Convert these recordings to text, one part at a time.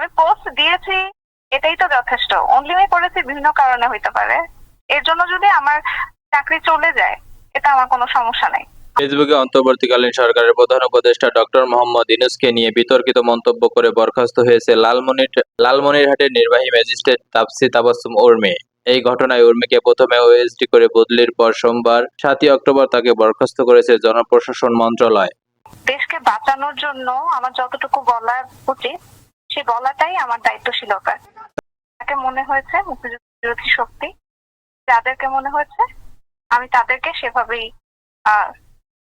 আমি পোস্ট দিয়েছি এটাই তো যথেষ্ট। অনলি আমি করেছি বিভিন্ন কারণে হইতে পারে। এর জন্য যদি আমার চাকরি চলে যায় এটা আমার কোনো সমস্যা নাই। ফেসবুকে অন্তর্বর্তীকালীন সরকারের প্রধান উপদেষ্টা ডক্টর মোহাম্মদ ইউনুসকে নিয়ে বিতর্কিত মন্তব্য করে বরখাস্ত হয়েছে লালমনির লালমনিরহাটের নির্বাহী ম্যাজিস্ট্রেট তাপসি তাবাসুম উর্মি। এই ঘটনায় উর্মিকে প্রথমে ওএসডি করে বদলির পর সোমবার সাতই অক্টোবর তাকে বরখাস্ত করেছে জনপ্রশাসন মন্ত্রণালয়। দেশকে বাঁচানোর জন্য আমার যতটুকু বলা উচিত সে বলাটাই আমার দায়িত্বশীলতা তাকে মনে হয়েছে মুক্তিযুদ্ধ শক্তি, যাদেরকে মনে হয়েছে আমি তাদেরকে সেভাবেই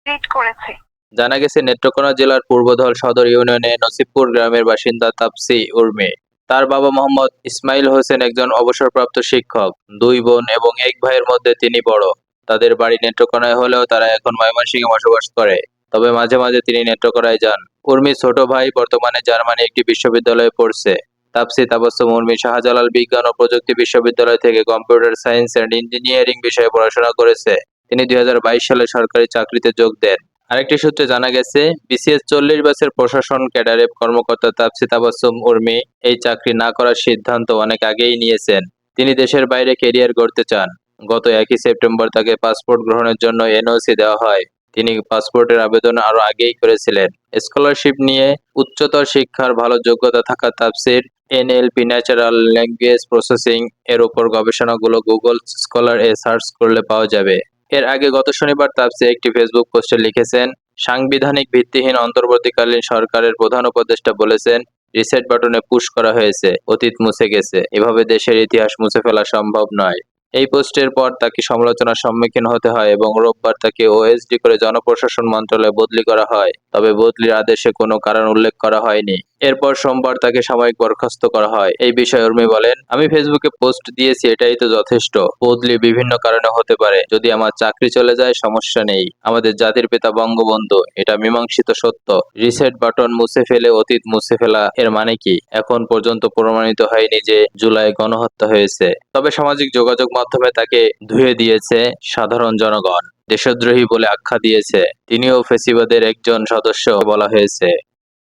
ট্রিট করেছি। জানা গেছে, নেত্রকোনা জেলার পূর্বধল সদর ইউনিয়নে নসিবপুর গ্রামের বাসিন্দা তাপসি উর্মে। তার বাবা মোহাম্মদ ইসমাইল হোসেন একজন অবসরপ্রাপ্ত শিক্ষক, দুই বোন এবং এক ভাইয়ের মধ্যে তিনি বড়। তাদের বাড়ি নেত্রকোনায় হলেও তারা এখন ময়মনসিংহে বসবাস করে। তবে মাঝে মাঝে তিনি নেত্রকোনায় যান। উর্মির ছোট ভাই বর্তমানে জার্মানি একটি বিশ্ববিদ্যালয়ে পড়ছে। তাপসি তাবাসুম উর্মি শাহজালাল বিজ্ঞান ও প্রযুক্তি বিশ্ববিদ্যালয় থেকে কম্পিউটার সায়েন্স অ্যান্ড ইঞ্জিনিয়ারিং বিষয়ে পড়াশোনা করেছে। তিনি দুই হাজার বাইশ সালে সরকারি চাকরিতে যোগ দেন। আরেকটি সূত্রে জানা গেছে, বিসিএস চল্লিশ বছর প্রশাসন ক্যাডারে কর্মকর্তা তাপসি তাবাসুম উর্মি এই চাকরি না করার সিদ্ধান্ত অনেক আগেই নিয়েছেন। তিনি দেশের বাইরে কেরিয়ার গড়তে চান। গত একই সেপ্টেম্বর তাকে পাসপোর্ট গ্রহণের জন্য এনওসি দেওয়া হয়। তিনি পাসপোর্টের আবেদন আরও আগেই করেছিলেন। স্কলারশিপ নিয়ে উচ্চতর শিক্ষার ভালো যোগ্যতা থাকা তাপসির এনএলপি, ন্যাচারাল ল্যাঙ্গুয়েজ প্রসেসিং এর উপর গবেষণাগুলো গুগল স্কলার এ সার্চ করলে পাওয়া যাবে। এর আগে গত শনিবার তাপসি একটি ফেসবুক পোস্টে লিখেছেন, সাংবিধানিক ভিত্তিহীন অন্তর্বর্তীকালীন সরকারের প্রধান উপদেষ্টা বলেছেন, রিসেট বাটনে পুশ করা হয়েছে, অতীত মুছে গেছে। এভাবে দেশের ইতিহাস মুছে ফেলা সম্ভব নয়। এই পোস্টের পর তাকে সমালোচনার সম্মুখীন হতে হয় এবং রোববার তাকে ওএসডি করে জনপ্রশাসন মন্ত্রণালয়ে বদলি করা হয়। তবে বদলির আদেশে কোনো কারণ উল্লেখ করা হয়নি। এরপর সোমবার তাকে সাময়িক বরখাস্ত করা হয়। এই বিষয়ে উর্মি বলেন, আমি ফেসবুকে পোস্ট দিয়েছি, এটাই তো যথেষ্ট। বদলি বিভিন্ন কারণে হতে পারে। যদি আমার চাকরি চলে যায়, সমস্যা নেই। আমাদের জাতির পিতা বঙ্গবন্ধু। এটা মীমাংসিত সত্য। রিসেট বাটন মুছে ফেলে, অতীত মুছে ফেলা এর মানে কি? এখন পর্যন্ত প্রমাণিত হয়নি যে জুলাই গণহত্যা হয়েছে। তবে সামাজিক যোগাযোগ মাধ্যমে তাকে ধুয়ে দিয়েছে সাধারণ জনগণ। দেশদ্রোহী বলে আখ্যা দিয়েছে। তিনিও ফেসিবাদের একজন সদস্য বলা হয়েছে।